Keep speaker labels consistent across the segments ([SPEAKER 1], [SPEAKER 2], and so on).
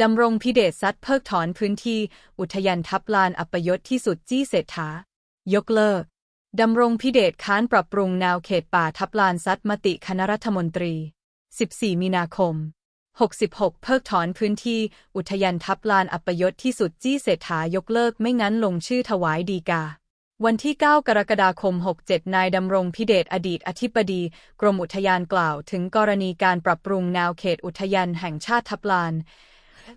[SPEAKER 1] ดำรงพิเดชซัดเพิกถอนพื้นที่ อุทยานทับลานอัปยศที่สุดจี้เศรษฐายกเลิก ดำรงพิเดชค้านปรับปรุงแนวเขตป่าทับลานซัดมติคณะรัฐมนตรี 14 มีนาคม 66 เพิกถอนพื้นที่ อุทยานทับลานอัปยศที่สุดจี้เศรษฐายกเลิกไม่งั้นลงชื่อถวายดีกาวันที่ 9 กรกฎาคม 67 นายดำรงพิเดชอดีตอธิบดี กรมอุทยานกล่าว ถึงกรณีการปรับปรุงแนวเขตอุทยานแห่งชาติทับลาน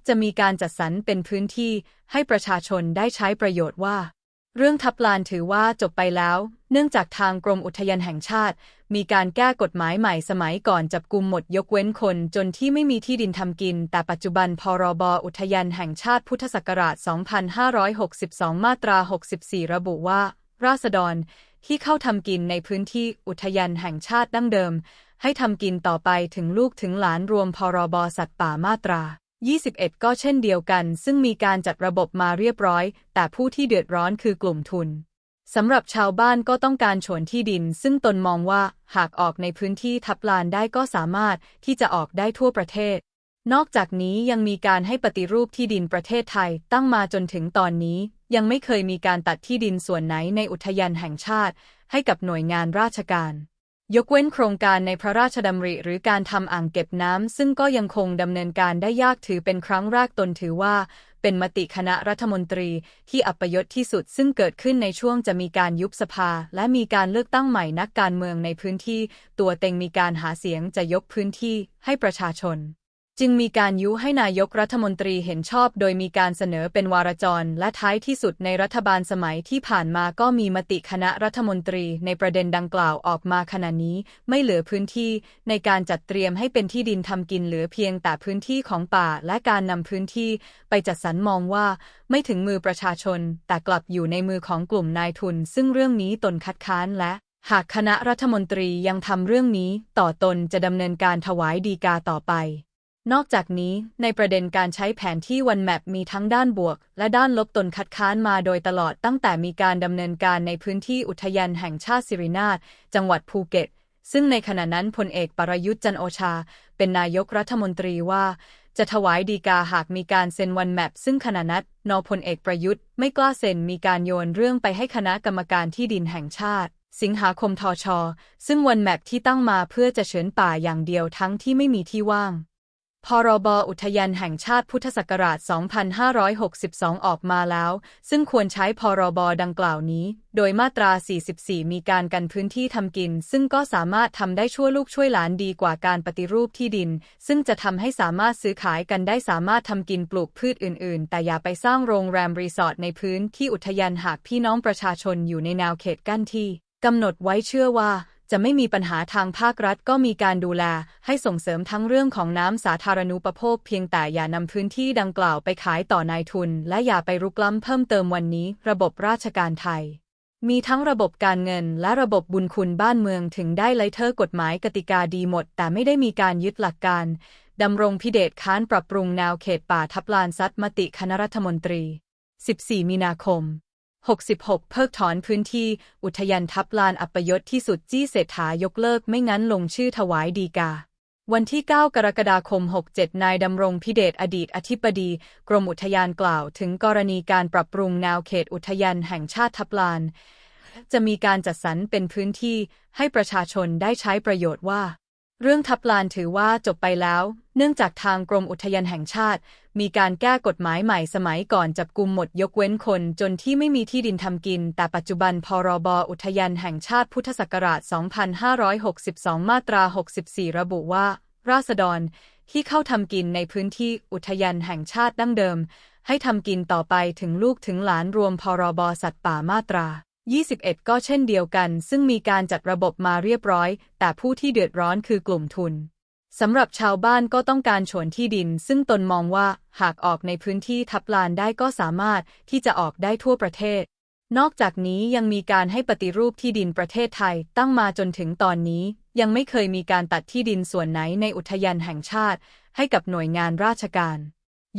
[SPEAKER 1] จะมีการจัดสรรเป็นพื้นที่ให้ประชาชนได้ใช้ประโยชน์ว่า เรื่องทับลานถือว่าจบไปแล้ว เนื่องจากทางกรมอุทยานแห่งชาติ มีการแก้กฎหมายใหม่สมัยก่อนจับกุมหมดยกเว้นคนจนที่ไม่มีที่ดินทำกิน แต่ปัจจุบันพรบอุทยานแห่งชาติพุทธศักราช 2562 มาตรา 64 ระบุว่า ราษฎรที่เข้าทำกินในพื้นที่อุทยานแห่งชาติดั้งเดิม ให้ทำกินต่อไปถึงลูกถึงหลานรวมพรบสัตว์ป่ามาตรา 21 ก็เช่นเดียวกัน ซึ่งมีการจัดระบบมาเรียบร้อย แต่ผู้ที่เดือดร้อนคือกลุ่มทุนสำหรับชาวบ้านก็ต้องการโฉนที่ดิน ซึ่งตนมองว่าหากออกในพื้นที่ทับลานได้ก็สามารถที่จะออกได้ทั่วประเทศ นอกจากนี้ยังมีการให้ปฏิรูปที่ดินประเทศไทยตั้งมาจนถึงตอนนี้ ยังไม่เคยมีการตัดที่ดินส่วนไหนในอุทยานแห่งชาติ ให้กับหน่วยงานราชการ ยกเว้นโครงการในพระราชดำริหรือการทำอ่างเก็บน้ำซึ่งก็ยังคงดำเนินการได้ยากถือเป็นครั้งแรกตนถือว่า เป็นมติคณะรัฐมนตรีที่อัปยศที่สุดซึ่งเกิดขึ้นในช่วงจะมีการยุบสภา และมีการเลือกตั้งใหม่นักการเมืองในพื้นที่ ตัวเต็งมีการหาเสียงจะยกพื้นที่ให้ประชาชน จึงมีการยุให้นายกรัฐมนตรีเห็นชอบ โดยมีการเสนอเป็นวารจร และท้ายที่สุดในรัฐบาลสมัยที่ผ่านมาก็มีมติคณะรัฐมนตรีในประเด็นดังกล่าวออกมาขณะนี้ ไม่เหลือพื้นที่ในการจัดเตรียมให้เป็นที่ดินทำกินเหลือเพียงแต่พื้นที่ของป่าและการนำพื้นที่ไปจัดสรรมองว่า ไม่ถึงมือประชาชน แต่กลับอยู่ในมือของกลุ่มนายทุน ซึ่งเรื่องนี้ตนคัดค้านและหากคณะรัฐมนตรียังทำเรื่องนี้ต่อตนจะดำเนินการถวายดีกาต่อไป นอกจากนี้ในประเด็นการใช้แผนที่วันแมปมีทั้งด้านบวก และด้านลบตนคัดค้านมาโดยตลอดตั้งแต่มีการดำเนินการในพื้นที่อุทยานแห่งชาติสิรินาถจังหวัดภูเก็ต ซึ่งในขณะนั้นพลเอกปรยุทธ์จันโอชา เป็นนายกรัฐมนตรีว่า จะถวายดีกาหากมีการเซ็นวันแมปซึ่งขณะนั้นนพลเอกประยุทธ์ไม่กล้าเซ็นมีการโยนเรื่องไปให้คณะกรรมการที่ดินแห่งชาติสิงหาคมทช ซึ่งวันแมปที่ตั้งมาเพื่อจะเฉินป่าอย่างเดียวทั้งที่ไม่มีที่ว่าง พรบอุทยานแห่งชาติพุทธศักราช 2562 ออกมาแล้ว ซึ่งควรใช้พรบดังกล่าวนี้ โดยมาตรา 44 มีการกันพื้นที่ทำกิน ซึ่งก็สามารถทำได้ชั่วลูกช่วยหลานดีกว่าการปฏิรูปที่ดิน ซึ่งจะทำให้สามารถซื้อขายกันได้สามารถทำกินปลูกพืชอื่น ๆ แต่อย่าไปสร้างโรงแรมรีสอร์ทในพื้นที่อุทยานหากพี่น้องประชาชนอยู่ในแนวเขตกั้นที่กำหนดไว้เชื่อว่า จะไม่มีปัญหาทางภาครัฐก็มีการดูแล ให้ส่งเสริมทั้งเรื่องของน้ำสาธารณูปโภคเพียงแต่อย่านำพื้นที่ดังกล่าวไปขายต่อนายทุน และอย่าไปรุกล้ำเพิ่มเติมวันนี้ ระบบราชการไทย มีทั้งระบบการเงินและระบบบุญคุณบ้านเมืองถึงได้ไลเทอร์กฎหมายกติกาดีหมด แต่ไม่ได้มีการยึดหลักการดำรงพิเดชค้านปรับปรุงแนวเขตป่าทับลานซัดมติคณะรัฐมนตรี 14 มีนาคม 66 เพิกถอนพื้นที่ อุทยานทับลานอัปยศที่สุดจี้เศรษฐายกเลิกไม่งั้นลงชื่อถวายดีกา วันที่ 9 กรกฎาคม 67 นายดำรงพิเดชอดีตอธิบดี กรมอุทยานกล่าวถึงกรณีการปรับปรุงแนวเขตอุทยานแห่งชาติทับลาน จะมีการจัดสรรเป็นพื้นที่ให้ประชาชนได้ใช้ประโยชน์ว่า เรื่องทับลานถือว่าจบไปแล้ว เนื่องจากทางกรมอุทยานแห่งชาติ มีการแก้กฎหมายใหม่สมัยก่อนจับกลุมหมดยกเว้นคนจนที่ไม่มีที่ดินทำกิน แต่ปัจจุบันพรบอุทยานแห่งชาติพุทธศักราช 2562 มาตรา 64 ระบุว่า ราษฎรที่เข้าทำกินในพื้นที่อุทยานแห่งชาติดั้งเดิม ให้ทำกินต่อไปถึงลูกถึงหลานรวมพรบสัตว์ป่ามาตรา 21 ก็เช่นเดียวกัน ซึ่งมีการจัดระบบมาเรียบร้อย แต่ผู้ที่เดือดร้อนคือกลุ่มทุนสำหรับชาวบ้านก็ต้องการโฉนที่ดิน ซึ่งตนมองว่าหากออกในพื้นที่ทับลานได้ก็สามารถที่จะออกได้ทั่วประเทศ นอกจากนี้ยังมีการให้ปฏิรูปที่ดินประเทศไทยตั้งมาจนถึงตอนนี้ ยังไม่เคยมีการตัดที่ดินส่วนไหนในอุทยานแห่งชาติ ให้กับหน่วยงานราชการ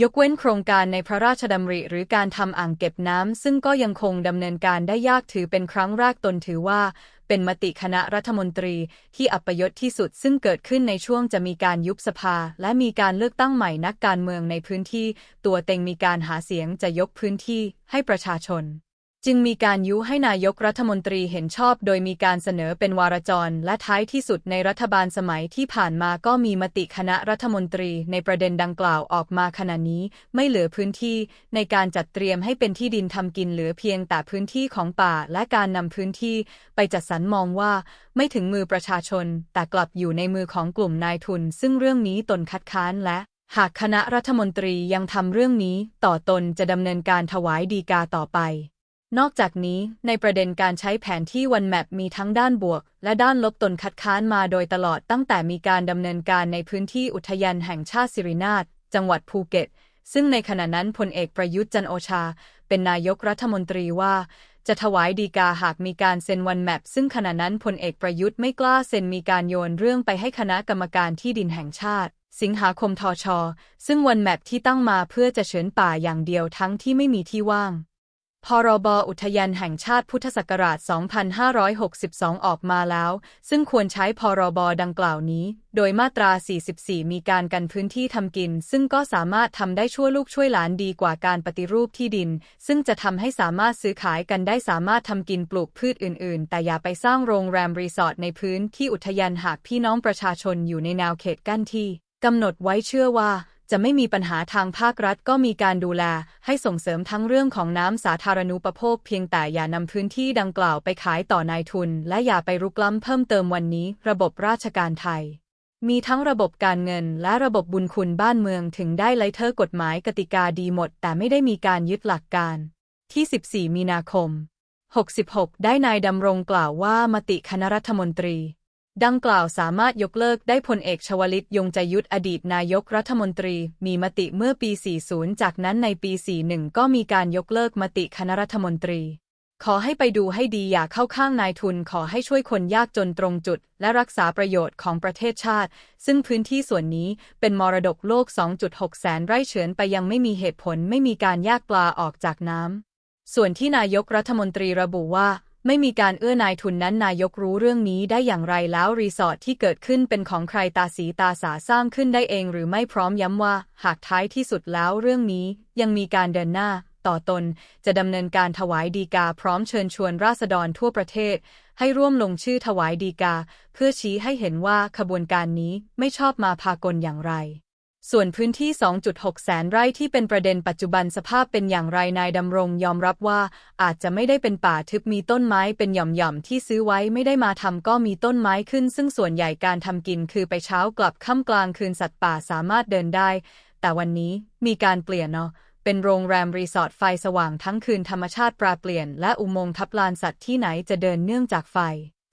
[SPEAKER 1] ยกเว้นโครงการในพระราชดำริหรือการทำอ่างเก็บน้ำ ซึ่งก็ยังคงดำเนินการได้ยากถือเป็นครั้งแรกตนถือว่า เป็นมติคณะรัฐมนตรีที่อัปยศที่สุดซึ่งเกิดขึ้นในช่วงจะมีการยุบสภา และมีการเลือกตั้งใหม่นักการเมืองในพื้นที่ ตัวเต็งมีการหาเสียงจะยกพื้นที่ให้ประชาชน จึงมีการยุให้นายกรัฐมนตรีเห็นชอบ โดยมีการเสนอเป็นวารจร และท้ายที่สุดในรัฐบาลสมัยที่ผ่านมาก็มีมติคณะรัฐมนตรีในประเด็นดังกล่าวออกมาขณะนี้ ไม่เหลือพื้นที่ในการจัดเตรียมให้เป็นที่ดินทำกินเหลือเพียงแต่พื้นที่ของป่าและการนำพื้นที่ไปจัดสรรมองว่า ไม่ถึงมือประชาชน แต่กลับอยู่ในมือของกลุ่มนายทุน ซึ่งเรื่องนี้ตนคัดค้านและหากคณะรัฐมนตรียังทำเรื่องนี้ต่อตนจะดำเนินการถวายดีกาต่อไป นอกจากนี้ในประเด็นการใช้แผนที่วันแมปมีทั้งด้านบวก และด้านลบตนคัดค้านมาโดยตลอดตั้งแต่มีการดำเนินการในพื้นที่อุทยานแห่งชาติสิรินาถจังหวัดภูเก็ต ซึ่งในขณะนั้นพลเอกประยุทธ์จันโอชา เป็นนายกรัฐมนตรีว่า จะถวายดีกาหากมีการเซ็นวันแมปซึ่งขณะนั้นพลเอกประยุทธ์ไม่กล้าเซ็นมีการโยนเรื่องไปให้คณะกรรมการที่ดินแห่งชาติสิงหาคมทช ซึ่งวันแมปที่ตั้งมาเพื่อจะเฉินป่าอย่างเดียวทั้งที่ไม่มีที่ว่าง พรบอุทยานแห่งชาติพุทธศักราช 2562 ออกมาแล้ว ซึ่งควรใช้พรบดังกล่าวนี้ โดยมาตรา 44 มีการกันพื้นที่ทำกิน ซึ่งก็สามารถทำได้ชั่วลูกช่วยหลานดีกว่าการปฏิรูปที่ดิน ซึ่งจะทำให้สามารถซื้อขายกันได้สามารถทำกินปลูกพืชอื่น ๆ แต่อย่าไปสร้างโรงแรมรีสอร์ทในพื้นที่อุทยานหากพี่น้องประชาชนอยู่ในแนวเขตกั้นที่กำหนดไว้เชื่อว่า จะไม่มีปัญหาทางภาครัฐก็มีการดูแล ให้ส่งเสริมทั้งเรื่องของน้ำสาธารณูปโภคเพียงแต่อย่านำพื้นที่ดังกล่าวไปขายต่อนายทุน และอย่าไปรุกล้ำเพิ่มเติมวันนี้ ระบบราชการไทย มีทั้งระบบการเงินและระบบบุญคุณบ้านเมืองถึงได้ไลเทอร์กฎหมายกติกาดีหมด แต่ไม่ได้มีการยึดหลักการ ที่ 14 มีนาคม 66 ได้นายดำรงกล่าวว่ามติคณะรัฐมนตรี ดังกล่าวสามารถยกเลิกได้พลเอกชวลิตยงใจยุทธอดีตนายกรัฐมนตรี มีมติเมื่อปี 40 จากนั้นในปี 41 ก็มีการยกเลิกมติคณะรัฐมนตรี ขอให้ไปดูให้ดีอย่าเข้าข้างนายทุนขอให้ช่วยคนยากจนตรงจุด และรักษาประโยชน์ของประเทศชาติ ซึ่งพื้นที่ส่วนนี้เป็นมรดกโลก 2.6 แสนไร่เฉือนไปยังไม่มีเหตุผลไม่มีการแยกปลาออกจากน้ำส่วนที่นายกรัฐมนตรีระบุว่า ไม่มีการเอื้อนายทุนนั้นนายกรู้เรื่องนี้ได้อย่างไรแล้วรีสอร์ทที่เกิดขึ้นเป็นของใครตาสีตาสาสร้างขึ้นได้เองหรือไม่พร้อมย้ำว่า หากท้ายที่สุดแล้วเรื่องนี้ยังมีการเดินหน้าต่อตน จะดำเนินการถวายดีกาพร้อมเชิญชวนราษฎรทั่วประเทศ ให้ร่วมลงชื่อถวายดีกา เพื่อชี้ให้เห็นว่าขบวนการนี้ไม่ชอบมาพากลอย่างไร ส่วนพื้นที่ 2.6 แสนไร่ที่เป็นประเด็นปัจจุบันสภาพเป็นอย่างไรนายดำรงยอมรับว่า อาจจะไม่ได้เป็นป่าทึบมีต้นไม้เป็นหย่อมๆที่ซื้อไว้ไม่ได้มาทำก็มีต้นไม้ขึ้น ซึ่งส่วนใหญ่การทำกินคือไปเช้ากลับค่ำกลางคืนสัตว์ป่าสามารถเดินได้ แต่วันนี้มีการเปลี่ยนเนาะเป็นโรงแรมรีสอร์ทไฟสว่างทั้งคืนธรรมชาติปลาเปลี่ยน และอุโมงค์ทับลานสัตว์ที่ไหนจะเดินเนื่องจากไฟ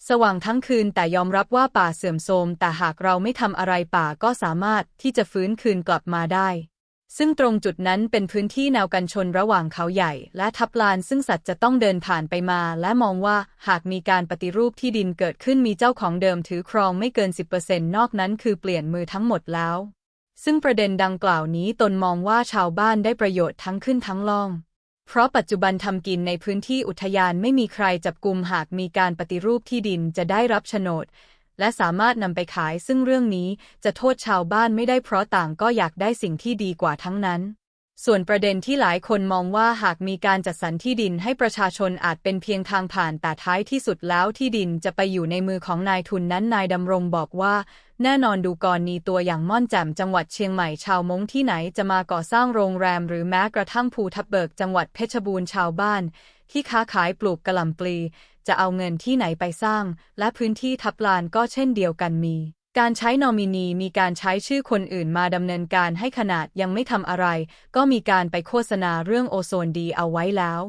[SPEAKER 1] สว่างทั้งคืนแต่ยอมรับว่าป่าเสื่อมโทรมแต่หากเราไม่ทำอะไรป่าก็สามารถที่จะฟื้นคืนกลับมาได้ ซึ่งตรงจุดนั้นเป็นพื้นที่แนวกันชนระหว่างเขาใหญ่ และทับลานซึ่งสัตว์จะต้องเดินผ่านไปมา และมองว่าหากมีการปฏิรูปที่ดินเกิดขึ้นมีเจ้าของเดิมถือครองไม่เกิน 10%นอกนั้นคือเปลี่ยนมือทั้งหมดแล้ว ซึ่งประเด็นดังกล่าวนี้ตนมองว่าชาวบ้านได้ประโยชน์ทั้งขึ้นทั้งล่อง เพราะปัจจุบันทำกินในพื้นที่อุทยานไม่มีใครจับกลุมหากมีการปฏิรูปที่ดินจะได้รับโฉนด และสามารถนำไปขายซึ่งเรื่องนี้จะโทษชาวบ้านไม่ได้เพราะต่างก็อยากได้สิ่งที่ดีกว่าทั้งนั้น ส่วนประเด็นที่หลายคนมองว่าหากมีการจัดสรรที่ดินให้ประชาชนอาจเป็นเพียงทางผ่านแต่ท้ายที่สุดแล้วที่ดินจะไปอยู่ในมือของนายทุนนั้นนายดำรงบอกว่า แน่นอนดูกรณีตัวอย่างม่อนแจ่มจังหวัดเชียงใหม่ชาวมงที่ไหนจะมาก่อสร้างโรงแรม หรือแม้กระทั่งภูทับเบิกจังหวัดเพชรบูรณ์ชาวบ้าน ที่ค้าขายปลูกกระหล่ำปลี จะเอาเงินที่ไหนไปสร้าง และพื้นที่ทับลานก็เช่นเดียวกันมี การใช้นอมินีมีการใช้ชื่อคนอื่นมาดำเนินการให้ขนาดยังไม่ทำอะไร ก็มีการไปโฆษณาเรื่องโอโซนดีเอาไว้แล้ว